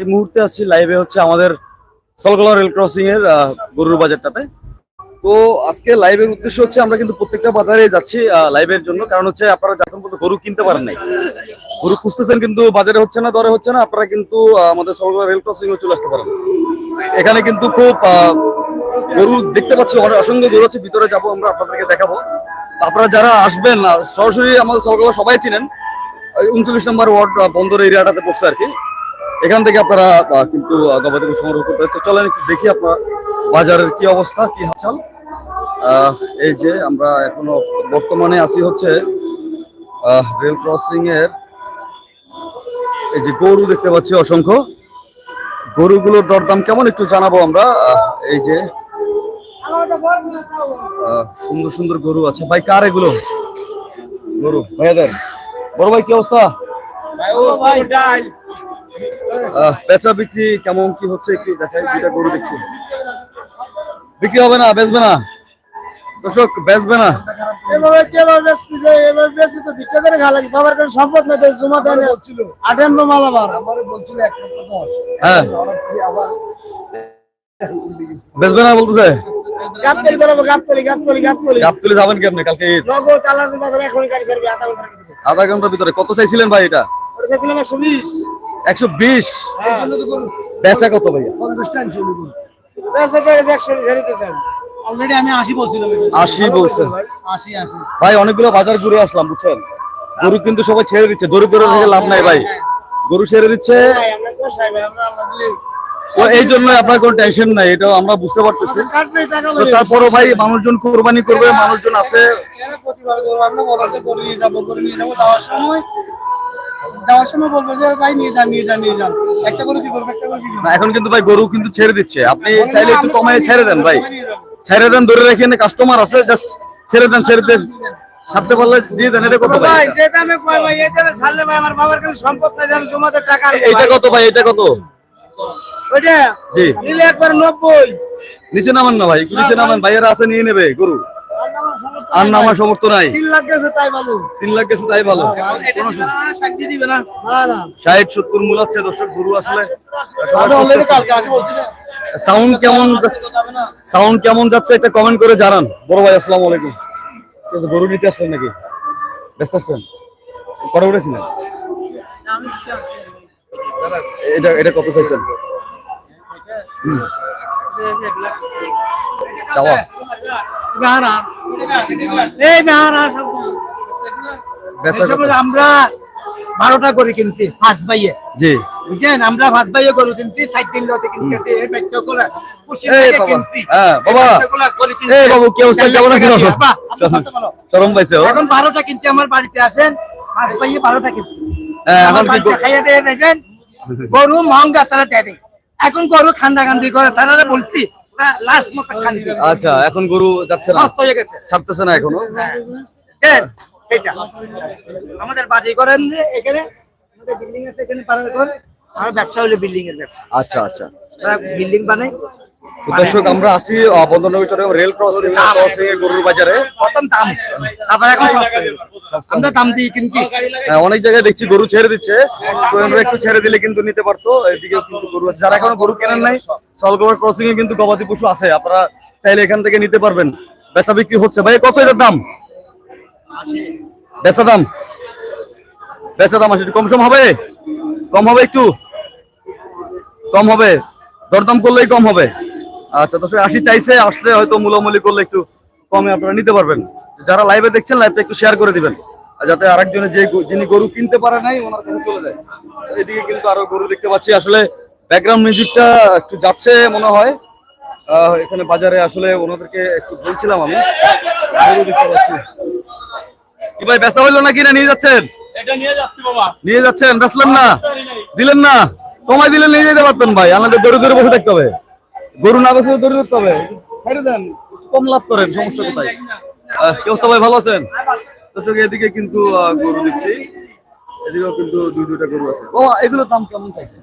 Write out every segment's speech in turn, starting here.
এই মুহূর্তে আছি লাইভে হচ্ছে আমাদের সলগলা রেল ক্রসিং এর গরুর বাজারটাতে। তো আজকে লাইভের উদ্দেশ্য হচ্ছে আমরা কিন্তু প্রত্যেকটা বাজারে যাচ্ছি লাইভের জন্য। কারণ হচ্ছে আপনারা যখন পর্যন্ত গরু কিনতে পারেন নাই, গরু খুঁজতেছেন কিন্তু বাজারে হচ্ছে না, দরে হচ্ছে না, আপনারা কিন্তু আমাদের সলগলা রেল ক্রসিং এ চলে আসতে পারেন। এখানে কিন্তু খুব গরু দেখতে পাচ্ছি অনেক অসংখ্য গরু আছে, ভিতরে যাব আমরা, আপনাদেরকে দেখাবো। আপনারা যারা আসবেন সরাসরি আমাদের সলগলা সবাই চিনেন। উনচল্লিশ নম্বর ওয়ার্ড বন্দর এরিয়াটাতে পড়ছে আর কি। এখান থেকে আপনারা কিন্তু গবাদি পশু সংগ্রহ করতে তো চলেন একটু দেখি আপনার বাজারের কি অবস্থা কি আহ, এই যে আমরা এখনও বর্তমানে আছি হচ্ছে রেল ক্রসিং এর এই যে গরু দেখতে পাচ্ছি অসংখ্য। গরুগুলোর দরদাম কেমন একটু জানাব আমরা। এই যে সুন্দর সুন্দর গরু আছে। ভাই কার এগুলো? গরু ভাইয়াদের। বড় ভাই কি অবস্থা? আহ, বেচা বিক্রি কেমন কি হচ্ছে একটু দেখাই দুইটা গরু দেখছি। বিক্রি হবে না বেচবে না? দর্শক বেচবে না? এভাবে কীভাবে বেচবি যে এভাবে বেচবি তো ভিক্ষা করে খাওয়া লাগে বাবার কাছে সম্পদ নাই তো জমা দেয় না আটেন মাল আবার আমারে বলছিল এক লক্ষ হ্যাঁ। আবার বেচবে না বলতেছে? যাবেন কেমনে কালকে ঈদ? নগদ আলাদা বাজার এখন গাড়ি ছাড়বি আধা ঘণ্টা আধা ঘণ্টার ভিতরে। কত চাইছিলেন ভাই এটা? ওটা চাইছিলাম একশো বিশ। একশো বিশ। এই জন্য বেচা কত ভাইয়া? পঞ্চাশ টান ছিল গরু বেচা করে একশো ঝেড়ে দিতাম অলরেডি আমি আশি বলছিলাম। আশি বলছে। আশি আশি। ভাই অনেকগুলো বাজার ঘুরে আসলাম বুঝছেন? গরু কিন্তু সবাই ছেড়ে দিচ্ছে। দরিদ্র থেকে লাভ নাই ভাই। গরু ছেড়ে দিচ্ছে। ভাই আমরা তো সাহেব আমরা আল্লাহ দিলে ও এই জন্য আপনার কোনো টেনশন নাই এটাও আমরা বুঝতে পারতেছি। তো তারপরও ভাই মানুষজন কোরবানি করবে মানুষজন আছে। প্রতিবার আমরা বড় করে নিয়ে যাব করে নিয়ে যাব যাওয়ার সময় যাওয়ার সময় বলব যে ভাই নিয়ে যান নিয়ে যান নিয়ে যান। একটা করে কি করব একটা করে কি না এখন কিন্তু ভাই গরু কিন্তু ছেড়ে দিচ্ছে। আপনি চাইলে একটু কমায় ছেড়ে দেন ভাই। ছেড়ে দেন ধরে রেখে কাস্টমার আছে জাস্ট ছেড়ে দেন ছেড়ে দেন। ছাড়তে পারলে দিয়ে দেন এটা কত ভাই ভাই? যে দামে কয় ভাই এই দামে ছাড়লে ভাই আমার বাবার কাছে সম্পদ নাই আমি জমাতে টাকা এটা কত ভাই? এটা কত? ওইটা জি। নিলে একবার নব্বই। নিচে নামান না ভাই একটু নিচে নামান ভাইয়েরা আছে নিয়ে নেবে গরু। আর নামার সমর্থ নাই তিন লাখ গেছে তাই ভালো তিন লাখ গেছে তাই ভালো কোনো সাক্ষী দিবে না না না ষাট সত্তর মূল আছে দর্শক গরু আসলে আমি অলরেডি কালকে আশি বলছিলাম সাউন্ড কেমন সাউন্ড কেমন যাচ্ছে একটা কমেন্ট করে জানান বড় ভাই আসসালামু আলাইকুম ঠিক আছে, গরু নিতে আসলেন নাকি ব্যস্ত আসছেন কটা উঠেছিলেন এটা এটা কত চাইছেন চাওয়া এই? আমরা বারোটা করে কিনছি ফাঁস বাইয়ে জি বুঝছেন আমরা বাইয়ে গরু কিনছি ষাট দিন লতে কিনছি এই বাচ্চা গুলা খুশি থেকে কিনছি হ্যাঁ, বাবা। এই বাচ্চাগুলা গরু কিনছি। এই বাবু, কি অবস্থা? কেমন আছেন? বাবা, আপনি কত বলো? চরম পাইছে এখন বারোটা কিনতে আমার বাড়িতে আসেন ফাঁস বাইয়ে বারোটা কিনছি হ্যাঁ, এখন কি খাইয়ে দিয়ে দেবেন গরু মহঙ্গা তারা দেয় এখন গরু খান্দা খান্দি করে তারা বলছি আচ্ছা এখন গরু যাচ্ছে না। হয়ে ছাড়তেছে না এখনও? আমাদের বাড়ি করেন যে এখানে আমাদের বিল্ডিং আছে এখানে পাড়ার ঘর। আর ব্যবসা হলো বিল্ডিং এর ব্যবসা। আচ্ছা আচ্ছা। বিল্ডিং বানায়। তো দর্শক আমরা আছি বন্দরনগর চট্টগ্রাম রেল ক্রসিং ক্রসিং এর গরুর বাজারে। প্রথম দাম। এখন। আমরা দাম দিই কিন্তু হ্যাঁ, অনেক জায়গায় দেখছি গরু ছেড়ে দিচ্ছে। তো আমরা একটু ছেড়ে দিলে কিন্তু নিতে পারতো। এদিকে কিন্তু গরু আছে। যারা এখনও গরু কেনেন নাই সলগোবার ক্রসিং এ কিন্তু গবাদি পশু আছে। আপনারা চাইলে এখান থেকে নিতে পারবেন। বেচা বিক্রি হচ্ছে। ভাই কত এটার দাম? বেচা দাম? বেচা দাম আছে। একটু কম সম হবে? কম হবে একটু? কম হবে। দরদাম করলেই কম হবে। আচ্ছা দর্শক আশি চাইছে আসলে হয়তো মূলামূলি করলে একটু কমে আপনারা নিতে পারবেন। যারা লাইভে দেখছেন লাইভটা একটু শেয়ার করে দিবেন। যাতে আরেকজনের যে যিনি গরু কিনতে পারে নাই ওনার কাছে চলে যায়। এদিকে কিন্তু আরও গরু দেখতে পাচ্ছি আসলে ব্যাকগ্রাউন্ড মিউজিকটা একটু যাচ্ছে মনে হয়। এখানে বাজারে আসলে ওনাদেরকে একটু বলছিলাম আমি। গরু দেখতে পাচ্ছি। কি ভাই বেচা হইল নাকি না? নিয়ে যাচ্ছেন? এটা নিয়ে যাচ্ছি বাবা। নিয়ে যাচ্ছেন? বেচলেন না? দিলেন না? কমাই দিলে নিয়ে যেতে পারতেন ভাই। আমাদের দড়ি ধরে বসে থাকতে হবে। গরু না বেচলে দড়ি ধরতে হবে। ছেড়ে দেন। কম লাভ করেন সমস্যা কোথায়? আহ, কি অবস্থা ভালো আছেন? দর্শক এদিকে কিন্তু গরু দিচ্ছি। এদিকেও কিন্তু দুই দুইটা গরু আছে। ও এগুলোর দাম কেমন চাইছেন?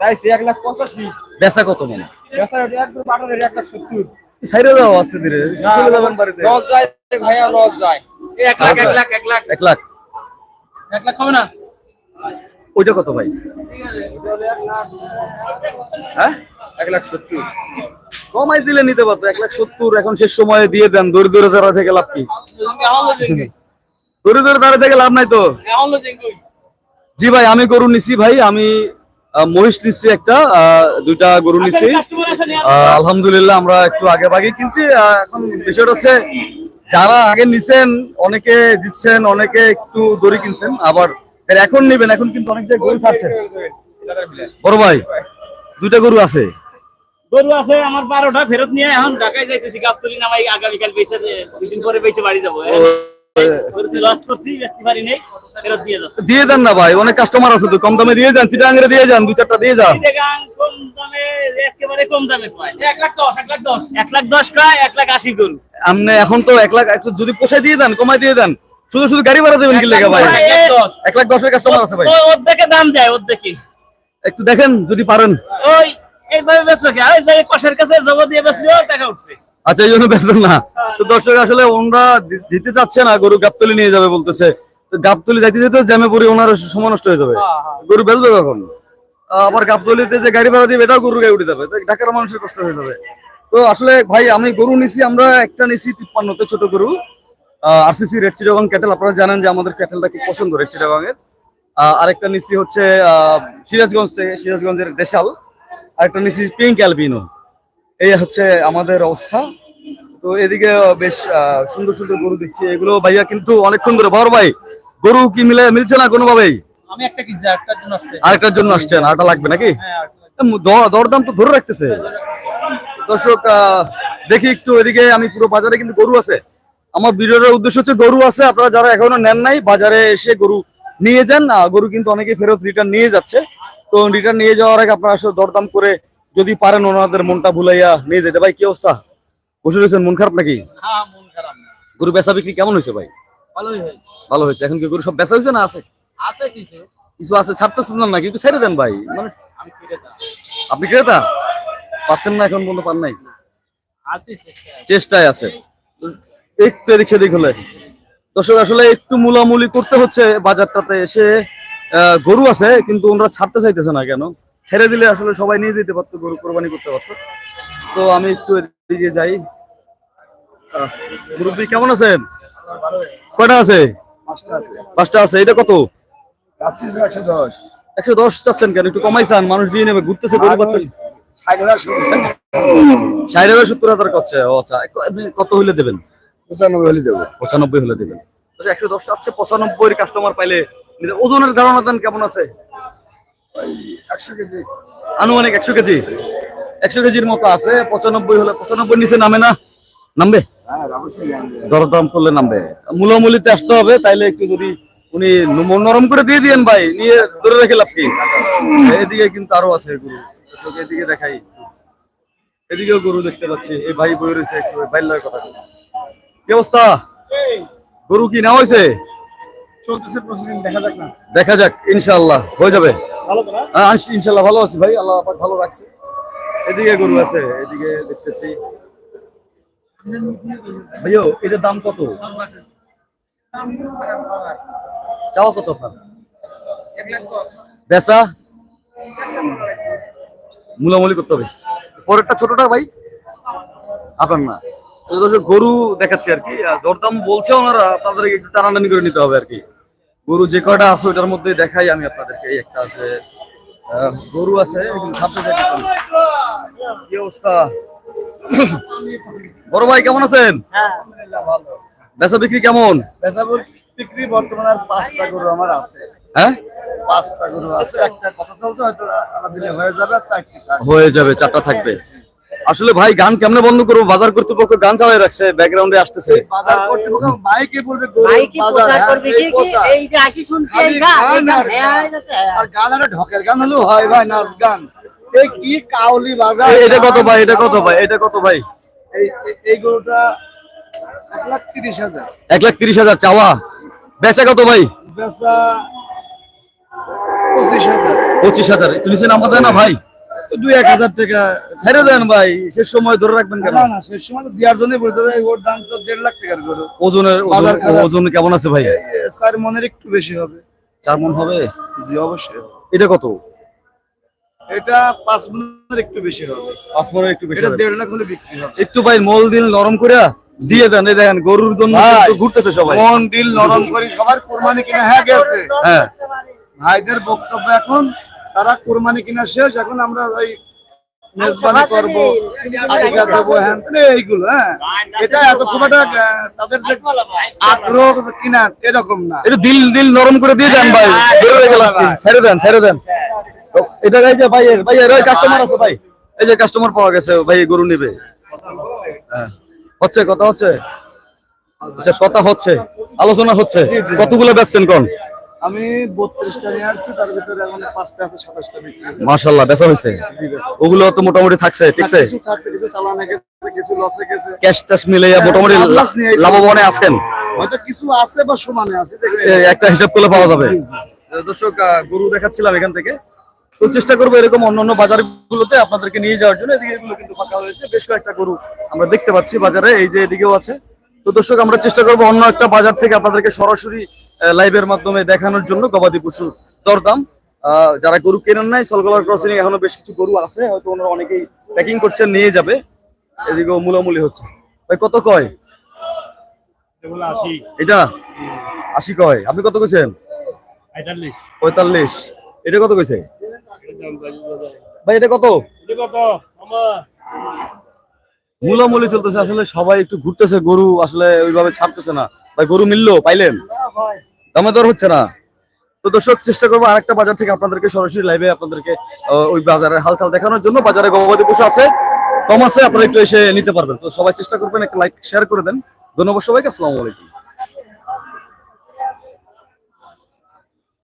চাইছি এক লাখ পঁচাশি বেচা কত মানে? বেচা একদম বারো এক লাখ সত্তর। সাইডে যাও আস্তে ধীরে। চলে যাবেন বাড়িতে। লস যায় ভাইয়া লস যায়। এক লাখ এক লাখ এক লাখ। এক লাখ। এক লাখ হবে না? ওইটা কত ভাই? হ্যাঁ? কমাই দিলে নিতে পারতো, এক লাখ সত্তর, এখন শেষ সময়ে দিয়ে দেন দূরে দূরে দাঁড়া থেকে লাভ কি? দূরে দূরে দাঁড়া থেকে লাভ নাই তো? জি ভাই, আমি গরু নিছি ভাই, আমি মহিষ নিচ্ছি একটা দুইটা গরু নিচ্ছি আলহামদুলিল্লাহ, আমরা একটু আগে ভাগে কিনছি এখন বিষয়টা হচ্ছে, যারা আগে নিছেন, অনেকে জিতছেন, অনেকে একটু দড়ি কিনছেন, আবার এখন নেবেন, এখন কিন্তু অনেক জায়গায় গরু ছাড়ছেন। বড় ভাই, দুইটা গরু আছে। গরু আছে আমার বারোটা ফেরত নিয়ে এখন ঢাকায় যাইতেছি গাবতলি নামাই আগামীকাল বেঁচে দুদিন পরে বেঁচে বাড়ি যাব। লস করছি বেচতে পারি নেই ফেরত দিয়ে যাচ্ছে। না ভাই অনেক কাস্টমার আছে তো কম দামে দিয়ে যান দিয়ে যান দু চারটা দিয়ে যান। কম দামে একেবারে কম দামে এক লাখ দশ এক লাখ দশ। এক লাখ দশ কয় এক লাখ আশি গরু। আপনি এখন তো এক লাখ যদি পোষায় দিয়ে দেন কমাই দিয়ে দেন। শুধু শুধু গাড়ি ভাড়া দেবেন কি লেগে ভাই? এক লাখ দশের কাস্টমার আছে ভাই। অর্ধেকে দাম দেয় অর্ধেকে একটু দেখেন যদি পারেন। ওই এইভাবে বেচবে কি? ওই যে কষের কাছে জব দিয়ে বেচলেও টাকা উঠবে। আচ্ছা এই জন্য বেচবেন না। তো দর্শক আসলে ওনারা চাচ্ছে না গরু গাবতলি নিয়ে যাবে বলতেছে। গাবতলি যাইতে যেতে জ্যামে পড়ে ওনার সময় নষ্ট হয়ে যাবে। গরু বেচবে কখন? আবার গাবতলিতে যে গাড়ি ভাড়া দিবে এটাও গরু গায়ে উঠে যাবে। ঢাকার মানুষের কষ্ট হয়ে যাবে। তো আসলে ভাই আমি গরু নিছি আমরা একটা নিছি তিপ্পান্নতে ছোট গরু। আরসিসি রেড চিটাগং ক্যাটেল আপনারা জানেন যে আমাদের ক্যাটেলটা খুব পছন্দ রেড চিটাগংয়ের আহ, আরেকটা নিছি হচ্ছে আহ, সিরাজগঞ্জ থেকে সিরাজগঞ্জের দেশাল। আরেকটা নিছি পিঙ্ক অ্যালবিনো এই হচ্ছে আমাদের অবস্থা। তো এদিকে বেশ সুন্দর সুন্দর গরু দেখছি। এগুলো ভাইয়া কিন্তু অনেকক্ষণ ধরে বড় ভাই। গরু কি মিলে মিলছে না কোনোভাবেই? আমি একটা কিনছি একটার জন্য আসছে। আরেকটার জন্য আসছেন আরেকটা লাগবে নাকি? দ- দরদাম তো ধরে রাখতেছে। দর্শক আহ, দেখি একটু এদিকে আমি পুরো বাজারে কিন্তু গরু আছে। আমার ভিডিওর উদ্দেশ্য হচ্ছে গরু আছে আপনারা যারা এখনও নেন নাই বাজারে এসে গরু নিয়ে যান। গরু কিন্তু অনেকে ফেরত রিটার্ন নিয়ে যাচ্ছে। তো রিটার্ন নিয়ে যাওয়ার আগে আপনারা আসলে দরদাম করে যদি পারেন ওনাদের মনটা ভুলাইয়া নিয়ে যেতে। ভাই কি অবস্থা? বসে রয়েছেন মন খারাপ নাকি? হ্যাঁ গরু বেচা বিক্রি কেমন হয়েছে ভাই? ভালো হয়েছে। এখন কি গরু সব বেচা হয়েছে না আছে? কিছু। আছে ছাড়তেছেন না নাকি? একটু ছেড়ে দেন ভাই। মানে আপনি ক্রেতা? পাচ্ছেন না এখন পর্যন্ত পান নাই? চেষ্টায়। আছে। একটু এদিক সেদিক হলে। দর্শক আসলে একটু মুলামুলি করতে হচ্ছে বাজারটাতে এসে। গরু আছে কিন্তু ওনারা ছাড়তে চাইতেছে না কেন? ছেড়ে দিলে আসলে সবাই নিয়ে যেতে পারতো গরু কোরবানি করতে পারতো। তো আমি একটু এদিকে যাই। মুরব্বী কেমন আছেন? কয়টা আছে? পাঁচটা আছে। এটা কত? একশো দশ চাচ্ছেন কেন? একটু কমাই চান মানুষ দিয়ে নেবে ঘুরতেছে গরু পাচ্ছেন ষাট হাজার ষোলো ষাট হাজার সত্তর হাজার করছে। ও আচ্ছা আপনি কত হইলে দেবেন? পঁচানব্বই হলে দেবো। পঁচানব্বই হলে দেবেন। আচ্ছা একশো দশ আছে পঁচানব্বই কাস্টমার পাইলে ওজনের ধারণা দেন কেমন আছে? একশো কেজি। আনুমানিক একশো কেজি। একশো কেজির মতো আছে পঁচানব্বই হলে পঁচানব্বই নিচে নামে না? নামবে? হ্যাঁ দরদাম করলে নামবে। মূলামূলিতে আসতে হবে তাইলে একটু যদি উনি নরম করে দিয়ে দিয়েন ভাই নিয়ে ধরে রেখে লাভ কি? এদিকে কিন্তু আরও আছে গরু। দর্শক, এদিকে দেখাই। এদিকেও গরু দেখতে পাচ্ছি। এই ভাই বই রয়েছে একটু বাইলার কথা। কি অবস্থা? গরু কি নেওয়া হয়েছে? চলতেছে প্রসেসিং দেখা যাক না। দেখা যাক ইনশাআল্লাহ হয়ে যাবে। ভালো তো না? হ্যাঁ ইনশাআল্লাহ ভালো আছি ভাই আল্লাহ পাক ভালো রাখছে। এদিকে গরু আছে এদিকে দেখতেছি। ভাইও এটার দাম কত? চাওয়া কত আপনার? বেচা? মূলামূলি করতে হবে। পরেরটা ছোটটা ভাই? আপনার না। গরু দেখাচ্ছি আর কি। দরদাম বলছে ওনারা তাদেরকে একটু টানাটানি করে নিতে হবে আর কি। গরু যে কয়টা আছে ওইটার মধ্যে দেখাই আমি আপনাদেরকে। এই একটা আছে গরু আছে সামনে যাইতেছে কি অবস্থা? বড় ভাই কেমন আছেন? বেচা বিক্রি কেমন? বেচাবুর বিক্রি বর্তমানে আর পাঁচটা গরু আমার আছে। হ্যাঁ? পাঁচটা গরু আছে একটা কথা চলছে হয়তো দিলে হয়ে যাবে হয়ে যাবে চারটা থাকবে। আসলে ভাই গান কেমনে বন্ধ করব? বাজার কর্তৃপক্ষ গান চালাই রাখছে ব্যাকগ্রাউন্ডে আসতেছে। বাজার কর্তৃপক্ষ মাইকে বলবে মাইকে প্রচার হ্যাঁ, করবে কি কি? এই যে আসি শুনছি গান এই গান গান আর হ্যাঁ, হয়ে। যাচ্ছে। আর গান একটা ঢকের গান হলেও হয় ভাই নাচ গান। এই কি কাউলি বাজার এটা কত ভাই এটা কত ভাই এটা কত ভাই? এই এই- এই গরুটা এক লাখ তিরিশ হাজার। এক লাখ তিরিশ হাজার চাওয়া। বেচা কত ভাই? বেচা পঁচিশ হাজার। পঁচিশ হাজার। একটু নামা যায় না ভাই? দুই এক হাজার টাকা ছেড়ে দেন ভাই শেষ সময় ধরে রাখবেন কেন? না না সে সময় দেওয়ার জন্যই বলতে হবে ওর দাম তো দেড় লাখ টাকার গরু। ওজনের ওজন- কেমন আছে ভাই স্যার মনের একটু বেশি হবে। চার মন হবে? জি অবশ্যই এটা কত? এটা পাঁচ মনের একটু বেশি হবে। পাঁচ মনের একটু বেশি হবে। দেড় লাখ হলে বিক্রি হবে। একটু ভাই মল দিন নরম করে দিয়ে দেন। এই দেখেন গরুর জন্য ঘুরতেছে সবাই। মন দিল নরম করি সবার কোরবানি কিনা হ্যাঁ গেছে। হ্যাঁ। ভাইদের বক্তব্য এখন তারা কোরবানি কিনা শেষ এখন আমরা ওই মেজবানি করব দেবো হ্যাঁ এইগুলো হ্যাঁ। এটা এত খুব একটা তাদের যে আগ্রহ কিনা এরকম না। একটু দিল দিল নরম করে দিয়ে দেন ভাই। হয়ে ছেড়ে দেন ছেড়ে দেন। এটা এই যে ভাই ভাই এর কাস্টমার আছে ভাই। এই যে কাস্টমার পাওয়া গেছে ভাই গরু নিবে। হ্যাঁ। হচ্ছে কথা হচ্ছে? আচ্ছা কথা হচ্ছে। আলোচনা হচ্ছে। কতগুলো বেচছেন কোন? আমি বত্রিশটা নিয়ে আসছি তার ভিতরে এখন পাঁচটা আছে সাতাশটা। মাশাল্লাহ বেচা হয়েছে? ওগুলো তো মোটামুটি থাকছে ঠিকছে? কিছু থাকছে কিছু চালানে গেছে কিছু লসে গেছে। ক্যাশ ট্যাশ মিলে মোটামুটি নিয়ে এসেছি। লাভবানে আছেন? হয়তো কিছু আছে বা সমানে আছে একটা হিসাব করলে পাওয়া যাবে। দর্শক গরু দেখাচ্ছিলাম এখান থেকে। তো চেষ্টা করব এরকম অন্যান্য বাজারগুলোতে আপনাদেরকে নিয়ে যাওয়ার জন্য। এদিকে এগুলো কিন্তু ফাঁকা হয়েছে। বেশ কয়েকটা গরু আমরা দেখতে পাচ্ছি বাজারে এই যে এদিকেও আছে। তো দর্শক আমরা চেষ্টা করব অন্য একটা বাজার থেকে আপনাদেরকে সরাসরি লাইভের মাধ্যমে দেখানোর জন্য গবাদি পশুর দরদাম। যারা গরু কেনেন নাই সলগলার ক্রসিং এখনও বেশ কিছু গরু আছে হয়তো ওনারা অনেকেই প্যাকিং করছেন নিয়ে যাবে। এদিকেও মূলামূলি হচ্ছে। ভাই কত কয়? এটা? আশি কয়। আপনি কত কইছেন? পঁয়তাল্লিশ। এটা কত কইছে? ভাই এটা কত? মূলামূলি চলতেছে আসলে সবাই একটু ঘুরতেছে গরু আসলে ওইভাবে ছাড়তেছে না। ভাই, গরু মিললো, পাইলেন? দামে দর হচ্ছে না। তো দর্শক, চেষ্টা করব আরেকটা বাজার থেকে আপনাদেরকে সরাসরি লাইভে আপনাদেরকে ওই বাজারের হালচাল দেখানোর জন্য। বাজারে গবাদি পশু আছে, কম আছে, আপনারা একটু এসে নিতে পারবেন। তো সবাই চেষ্টা করবেন, একটা লাইক শেয়ার করে দেন। ধন্যবাদ সবাইকে, আসসালামু আলাইকুম।